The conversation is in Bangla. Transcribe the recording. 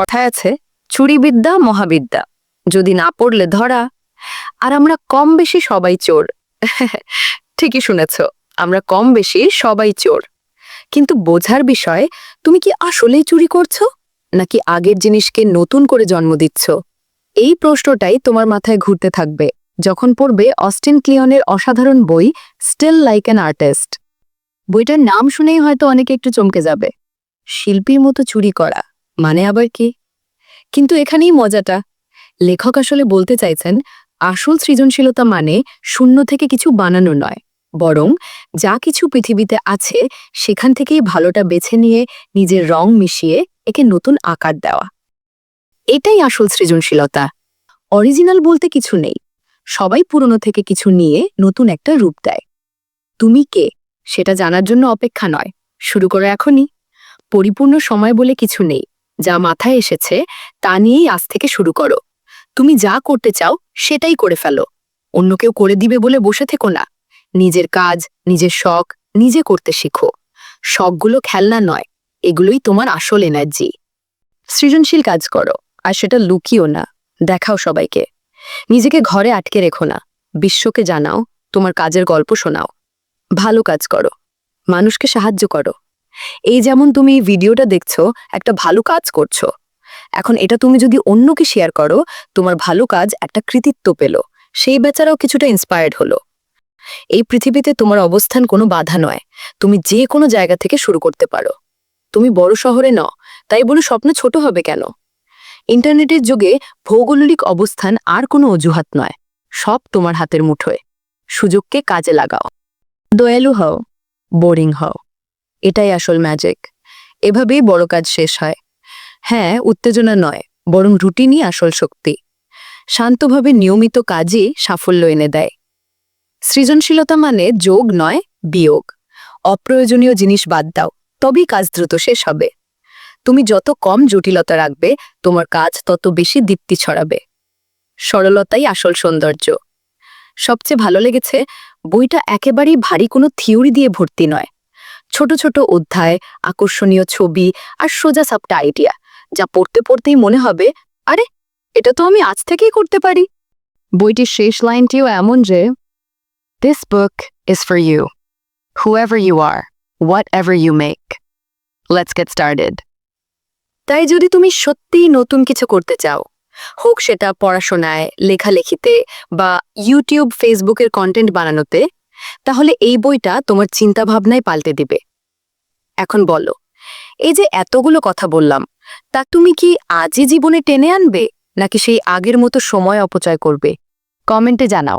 কথায় আছে চুরিবিদ্যা মহাবিদ্যা। যদি না পড়লে ধরা, আর আমরা কম বেশি সবাই চোর। ঠিকই শুনেছ, আমরা কম বেশি সবাই চোর। কিন্তু বোঝার বিষয়, তুমি কি আসলেই চুরি করছ, নাকি আগের জিনিসকে নতুন করে জন্ম দিচ্ছ? এই প্রশ্নটাই তোমার মাথায় ঘুরতে থাকবে, যখন পড়বে অস্টিন ক্লিয়নের অসাধারণ বই স্টিল লাইক অ্যান আর্টিস্ট বইটার নাম শুনেই হয়তো অনেকে একটু চমকে যাবে। শিল্পীর মতো চুরি করা। মানে আবার কি? কিন্তু এখানেই মজাটা। লেখক আসলে বলতে চাইছেন, আসল সৃজনশীলতা মানে শূন্য থেকে কিছু বানানো নয়, বরং যা কিছু পৃথিবীতে আছে, সেখান থেকেই ভালোটা বেছে নিয়ে নিজের রং মিশিয়ে একে নতুন আকার দেওয়া। এটাই আসল সৃজনশীলতা। অরিজিনাল বলতে কিছু নেই। সবাই পুরনো থেকে কিছু নিয়ে নতুন একটা রূপ দেয়। তুমি কে? সেটা জানার জন্য অপেক্ষা নয়। শুরু করো এখনই। পরিপূর্ণ সময় বলে কিছু নেই। যা মাথায় এসেছে, তা নিয়েই আজ থেকে শুরু করো। তুমি যা করতে চাও, সেটাই করে ফেলো। অন্য কেউ করে দিবে বলে বসে থেকো না। নিজের কাজ, নিজের শখ, নিজে করতে শিখো। শখগুলো খেলনা নয়, এগুলোই তোমার আসল এনার্জি সৃজনশীল কাজ করো, আর সেটা লুকিও না, দেখাও সবাইকে। নিজেকে ঘরে আটকে রেখো না, বিশ্বকে জানাও, তোমার কাজের গল্প শোনাও। ভালো কাজ করো, মানুষকে সাহায্য করো। এই যেমন তুমি এই ভিডিওটা দেখছ, একটা ভালো কাজ করছ। এখন এটা তুমি যদি অন্যকে শেয়ার করো, তোমার ভালো কাজ একটা কৃতিত্ব পেল। সেই বেচারাও কিছুটা ইন্সপায়ার্ড হলো। এই পৃথিবীতে তোমার অবস্থান কোনো বাধা নয়। তুমি যে কোনো জায়গা থেকে শুরু করতে পারো। তুমি বড় শহরে ন তাই বলে স্বপ্ন ছোট হবে কেন? ইন্টারনেটের যুগে ভৌগোলিক অবস্থান আর কোনো অজুহাত নয়। সব তোমার হাতের মুঠোয়। সুযোগকে কাজে লাগাও। দয়ালু হও। বোরিং হও। এটাই আসল ম্যাজিক এভাবেই বড় কাজ শেষ হয়। হ্যাঁ উত্তেজনা নয়, বরং রুটিনই আসল শক্তি। শান্তভাবে নিয়মিত কাজই সাফল্য এনে দেয়। সৃজনশীলতা মানে যোগ নয়, বিয়োগ। অপ্রয়োজনীয় জিনিস বাদ দাও, তবেই কাজ দ্রুত শেষ হবে। তুমি যত কম জটিলতা রাখবে, তোমার কাজ তত বেশি দীপ্তি ছড়াবে। সরলতাই আসল সৌন্দর্য। সবচেয়ে ভালো লেগেছে, বইটা একেবারেই ভারী কোনো থিওরি দিয়ে ভর্তি নয়। ছোট ছোট অধ্যায়, আকর্ষণীয় ছবি আর সোজা সাপটা আইডিয়া যা পড়তে পড়তেই মনে হবে, আরে, এটা তো আমি আজ থেকেই করতে পারি। বইটির শেষ লাইনটিও এমন যে this book is for you whoever you are whatever you make let's get started তাই যদি তুমি সত্যিই নতুন কিছু করতে চাও, হোক সেটা পড়াশোনায়, লেখালেখিতে বা ইউটিউব ফেসবুকের কন্টেন্ট বানানোতে তাহলে এই বইটা তোমার চিন্তাভাবনায় পাল্টে দিবে। এখন বলো, এই যে এতগুলো কথা বললাম, তা তুমি কি আজই জীবনে টেনে আনবে, নাকি সেই আগের মতো সময় অপচয় করবে? কমেন্টে জানাও।